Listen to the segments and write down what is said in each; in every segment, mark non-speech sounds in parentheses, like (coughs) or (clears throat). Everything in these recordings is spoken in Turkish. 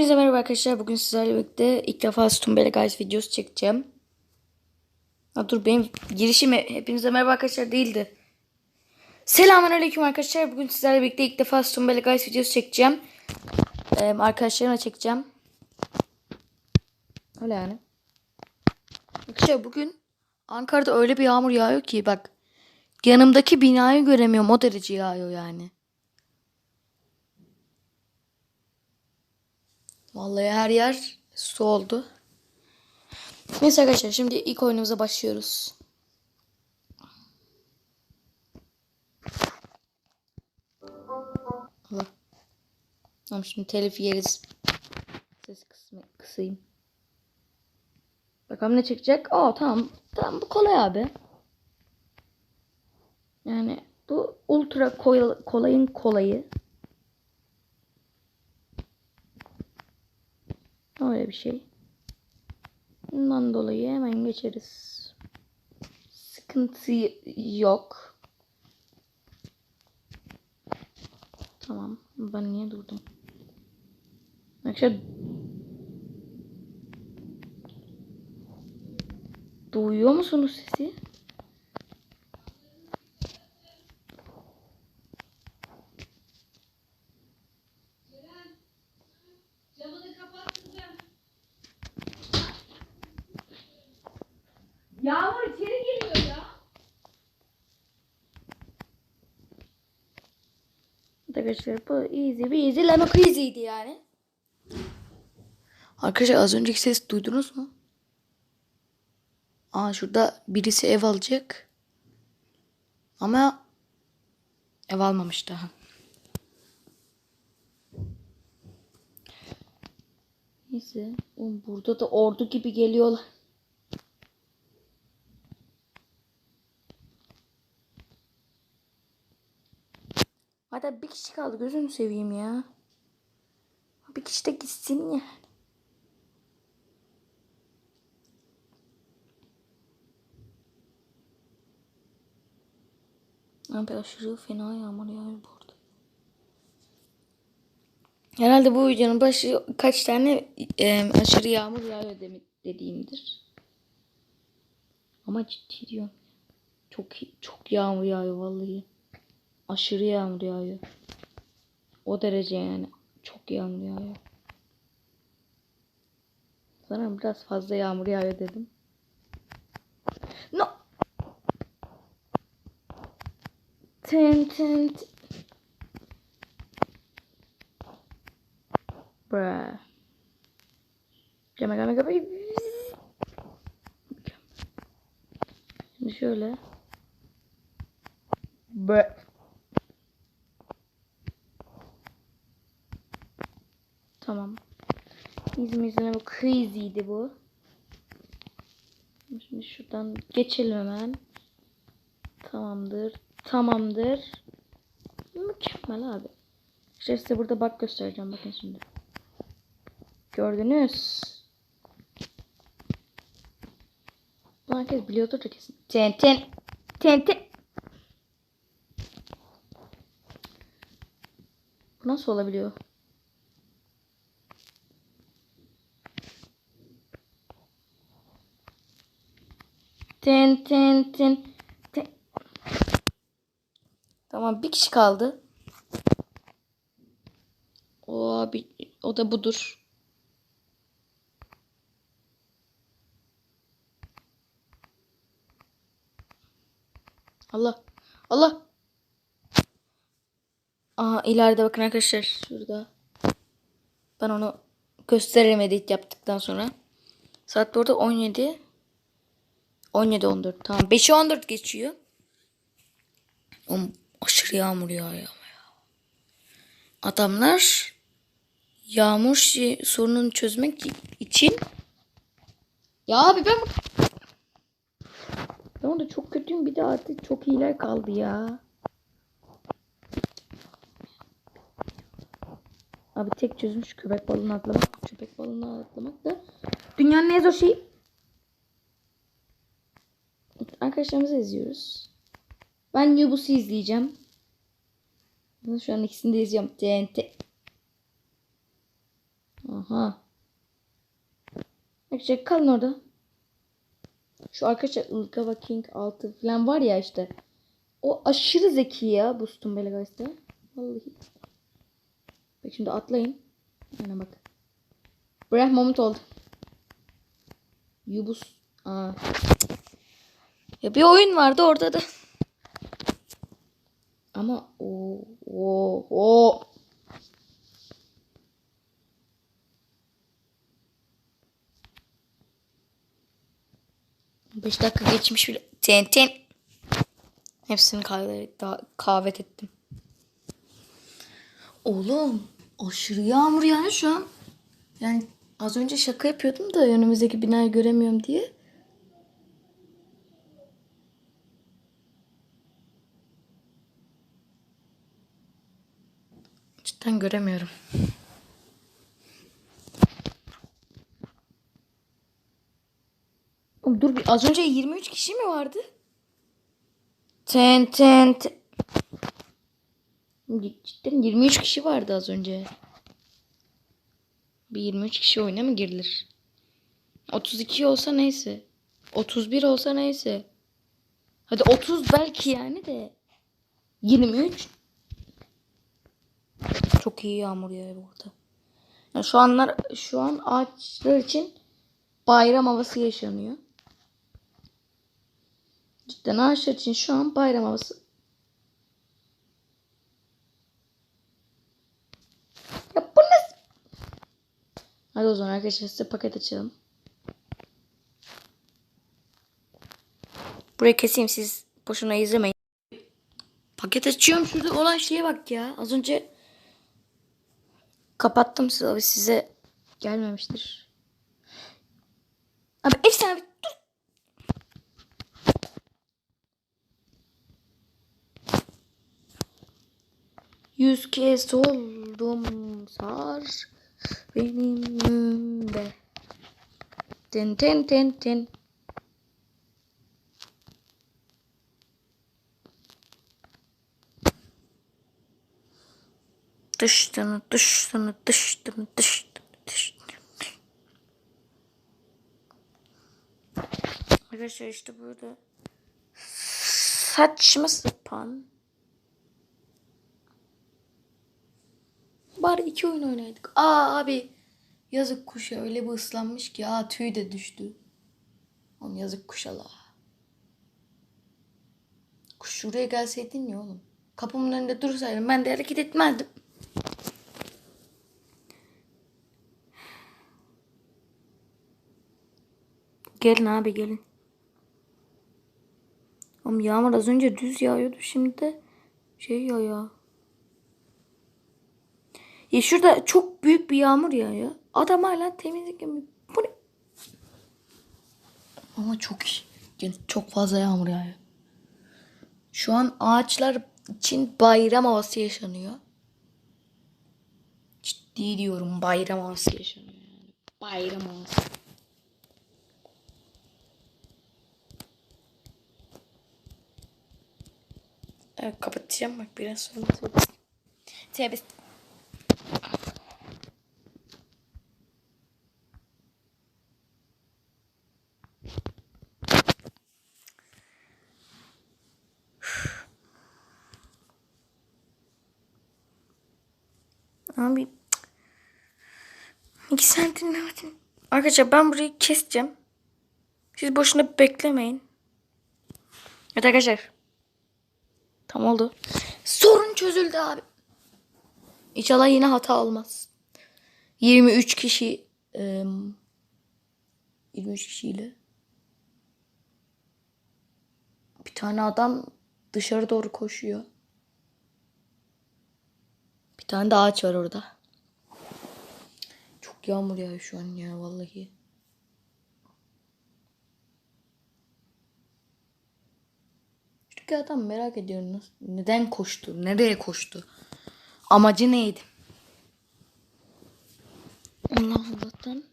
Hepinize merhaba arkadaşlar. Bugün sizlerle birlikte ilk defa Stumbele Guys videosu çekeceğim. Ha, dur benim girişim hepinize merhaba arkadaşlar değildi. Selamünaleyküm arkadaşlar. Bugün sizlerle birlikte ilk defa Stumbele Guys videosu çekeceğim. Ee, arkadaşlarımla çekeceğim. Öyle yani. Arkadaşlar bugün Ankara'da öyle bir yağmur yağıyor ki bak yanımdaki binayı göremiyorum o derece yağıyor yani. Vallahi her yer su oldu. Neyse arkadaşlar şimdi ilk oyunumuza başlıyoruz. Allah. Tamam şimdi telif yeriz. Ses kısmı kısayım. Bakalım ne çekecek? Aa tamam. Tamam bu kolay abi. Yani bu ultra kolayın kolayı. Öyle bir şey. Bundan dolayı hemen geçeriz. Sıkıntı yok. Tamam. Ben niye durdum? Arkadaşlar Duyuyor musunuz sesi? Arkadaşlar bu easy bir easy lemon easy'ydi yani. Arkadaşlar az önceki ses duydunuz mu? Aa şurada birisi ev alacak. Ama ev almamış daha. Neyse. Oğlum burada da ordu gibi geliyorlar. Bir kişi kaldı gözünü seveyim ya. Bir kişi de gitsin ya. Abi aşırı fena yağmur yağıyor burada. Herhalde bu videonun başı kaç tane e, aşırı yağmur yağıyor demek dediğimdir. Ama ciddi diyorum. Çok çok yağmur yağıyor vallahi. Aşırı yağmur yağıyor. O derece yani. Çok yağmur yağıyor. Sanırım biraz fazla yağmur yağıyor dedim. No. Ten ten. t- Bruh. Geme geme geme. Şimdi şöyle. Bruh. Tamam. İzmir'den bu crazy'di bu. Şimdi şuradan geçelim hemen. Tamamdır. Tamamdır. Mükemmel abi. İşte size burada bak göstereceğim. Bakın şimdi. Gördünüz. Bunu herkes biliyordur da kesin. Ten ten. Ten ten. Nasıl olabiliyor? Ten ten. ten. Tamam bir kişi kaldı. O abi o da budur. Allah. Allah. Aha ileride bakın arkadaşlar şurada. Ben onu gösteremedik yaptıktan sonra. Saat burada 17. 17 14 tamam. 5'e 14 geçiyor. Oğlum, aşırı yağmur yağıyor ama ya. Adamlar yağmur şey- sorununu çözmek için ya abi ben ben orada çok kötüyüm bir de artık çok iyiler kaldı ya. Abi tek çözmüş köpek balığını atlamak. Köpek balığını atlamak da dünyanın en zor şeyi. Arkadaşlarımızı izliyoruz. Ben Yubus'u izleyeceğim. Şu an ikisini de izliyorum. TNT. Aha. Arkadaşlar kalın orada. Şu arkadaşlar Ilgava King 6 falan var ya işte. O aşırı zeki ya bu Stumbelegeist'te. Vallahi. Bak şimdi atlayın. Aynen bak. Breh moment oldu. Yubus. Aa. Ya bir oyun vardı orada da. Ama o o o 5 dakika geçmiş bile. Ten. Hepsini kahvet ettim. Oğlum aşırı yağmur yani şu an. Yani az önce şaka yapıyordum da önümüzdeki binayı göremiyorum diye. Cidden göremiyorum. Dur bir az önce 23 kişi mi vardı? Ten ten ten. Cidden 23 kişi vardı az önce. Bir 23 kişi oyuna mı girilir? 32 olsa neyse. 31 olsa neyse. Hadi 30 belki yani de. 23. Çok iyi yağmur yağıyor burada. Yani şu anlar şu an ağaçlar için bayram havası yaşanıyor. Cidden ağaçlar için şu an bayram havası. Ya bu nasıl? Hadi o zaman arkadaşlar size paket açalım. Burayı keseyim siz boşuna izlemeyin. Paket açıyorum şurada olan şeye bak ya. Az önce kapattım size size gelmemiştir. Abi efsane dur. Yüz kez oldum sar benimle. Ten ten ten ten. Dıştını dıştını dıştını dıştını dıştını. Arkadaşlar işte burada saçma sapan Bari iki oyun oynaydık. Aa abi yazık kuşa öyle bir ıslanmış ki aa tüy de düştü. Oğlum yazık kuşa la. Kuş şuraya gelseydin ya oğlum. Kapımın önünde dursaydın ben de hareket etmezdim. Gelin abi gelin. Oğlum yağmur az önce düz yağıyordu şimdi de şey yağıyor. Ya şurada çok büyük bir yağmur yağıyor. Adam hala temizlik yapıyor. Bu ne? Ama çok iyi. Çok fazla yağmur yağıyor. Şu an ağaçlar için bayram havası yaşanıyor. Ciddi diyorum bayram havası yaşanıyor. Bayram havası. Evet kapatacağım bak biraz sonra. Tövbe. Abi iki sen dinlemedin. Arkadaşlar ben burayı keseceğim. Siz boşuna beklemeyin. Evet arkadaşlar. Tam oldu. Sorun çözüldü abi. İnşallah yine hata olmaz. 23 kişi em, 23 kişiyle bir tane adam dışarı doğru koşuyor. Bir tane de ağaç var orada. Çok yağmur yağıyor şu an ya vallahi. Şuradaki adam merak ediyorum nasıl, neden koştu, nereye koştu, amacı neydi? Allah Allah'tan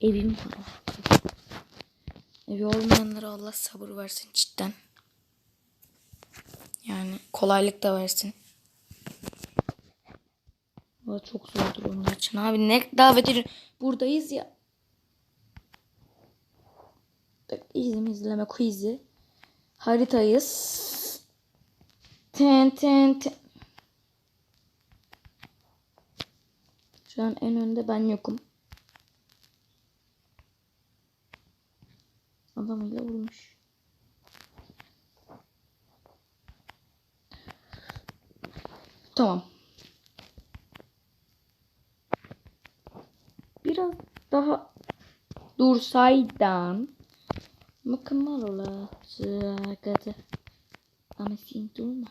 evim var. Evi olmayanlara Allah sabır versin cidden. Yani kolaylık da versin. O çok zordur onlar için. Abi ne davet ediyor? Buradayız ya. İzleme izleme quiz'i. Haritayız. Ten ten ten. Şu an en önde ben yokum. Adamıyla vurmuş. Tamam. Biraz daha dursaydan mükemmel olacaktı. Ama sen durma.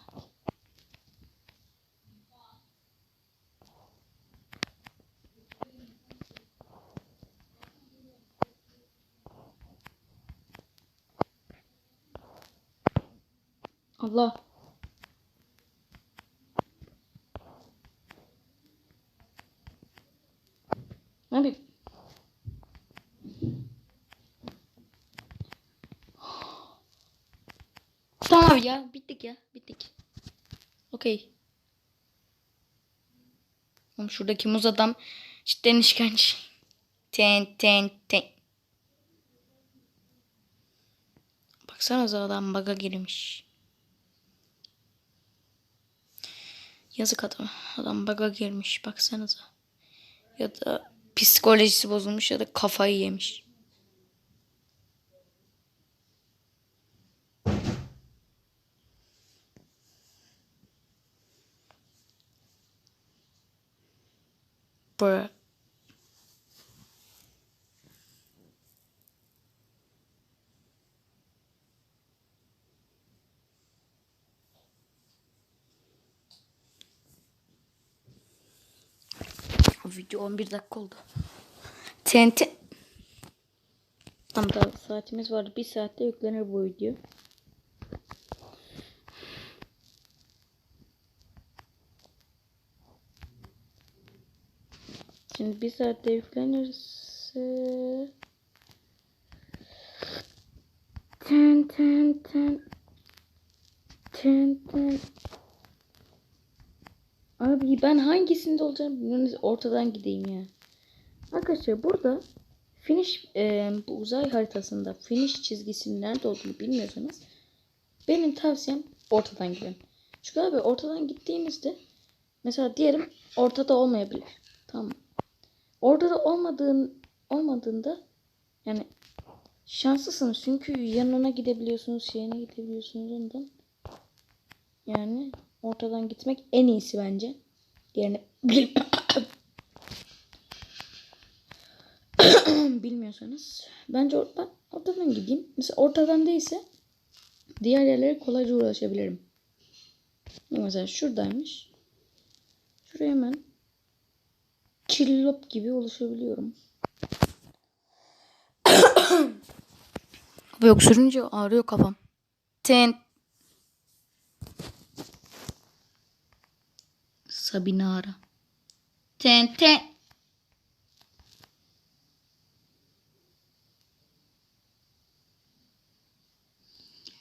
Allah. Abi. Tamam abi ya. Bittik ya. Bittik. Okey. Oğlum şuradaki muz adam cidden işkence. Ten ten ten. Baksanıza adam baga girmiş. Yazık adam. Adam baga girmiş. Baksanıza. Ya da psikolojisi bozulmuş ya da kafayı yemiş. Bruh. Video 11 dakika oldu. TNT. Tam da saatimiz var. Bir saatte yüklenir bu video. Şimdi bir saatte yüklenirse... Ten ten ten. Ten ten. Abi ben hangisinde olacağım bilmiyorum. Ortadan gideyim ya. Arkadaşlar burada finish e, bu uzay haritasında finish çizgisinin nerede olduğunu bilmiyorsanız benim tavsiyem ortadan gidin. Çünkü abi ortadan gittiğinizde mesela diyelim ortada olmayabilir. Tamam. Ortada olmadığın olmadığında yani şanslısınız çünkü yanına gidebiliyorsunuz, şeyine gidebiliyorsunuz ondan. Yani ortadan gitmek en iyisi bence. Diğerini bil- (coughs) bilmiyorsanız bence or- ben ortadan gideyim. Mesela ortadan değilse diğer yerlere kolayca ulaşabilirim. Mesela şuradaymış. Şuraya hemen çillop gibi ulaşabiliyorum. Abi öksürünce ağrıyor kafam. Ten Sabine ara. Ten ten.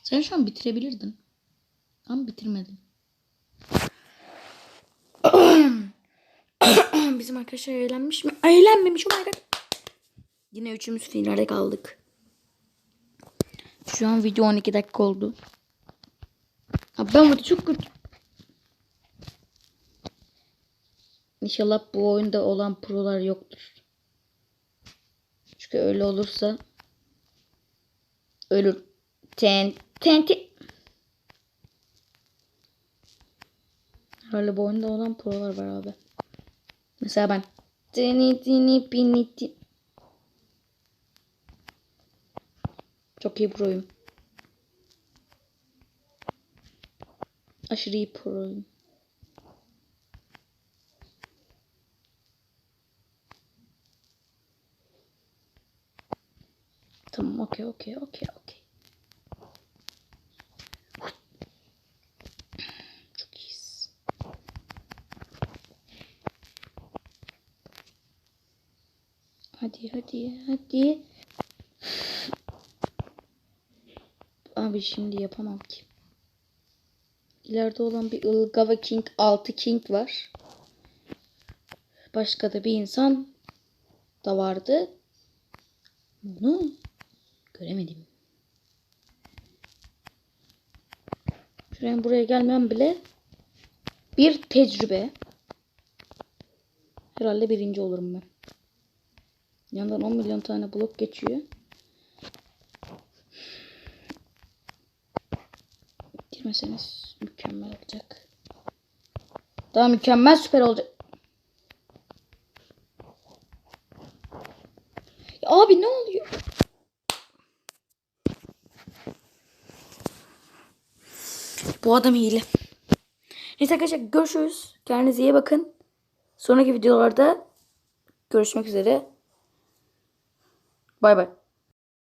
Sen şu an bitirebilirdin. Ama bitirmedin. (clears throat) Bizim arkadaşlar eğlenmiş mi? Eğlenmemiş oh. Yine üçümüz finale kaldık. Şu an video 12 dakika oldu. Abi ben burada çok kötü. İnşallah bu oyunda olan prolar yoktur. Çünkü öyle olursa ölür. Ten, ten, ten. Herhalde bu oyunda olan prolar var abi. Mesela ben. Tini tini pini ti. Çok iyi proyum. Aşırı iyi proyum. Tamam okey okey okey okey. Hadi hadi hadi. Abi şimdi yapamam ki. İleride olan bir Ilgava King 6 King var. başka da bir insan da vardı. Bunu göremedim. Şuraya buraya gelmem bile bir tecrübe. Herhalde birinci olurum ben. Yandan 10 milyon tane blok geçiyor. Girmeseniz mükemmel olacak. Daha mükemmel süper olacak. Ya abi ne oluyor? Bu adam hile. Neyse arkadaşlar görüşürüz. Kendinize iyi bakın. Sonraki videolarda görüşmek üzere. Bye bye.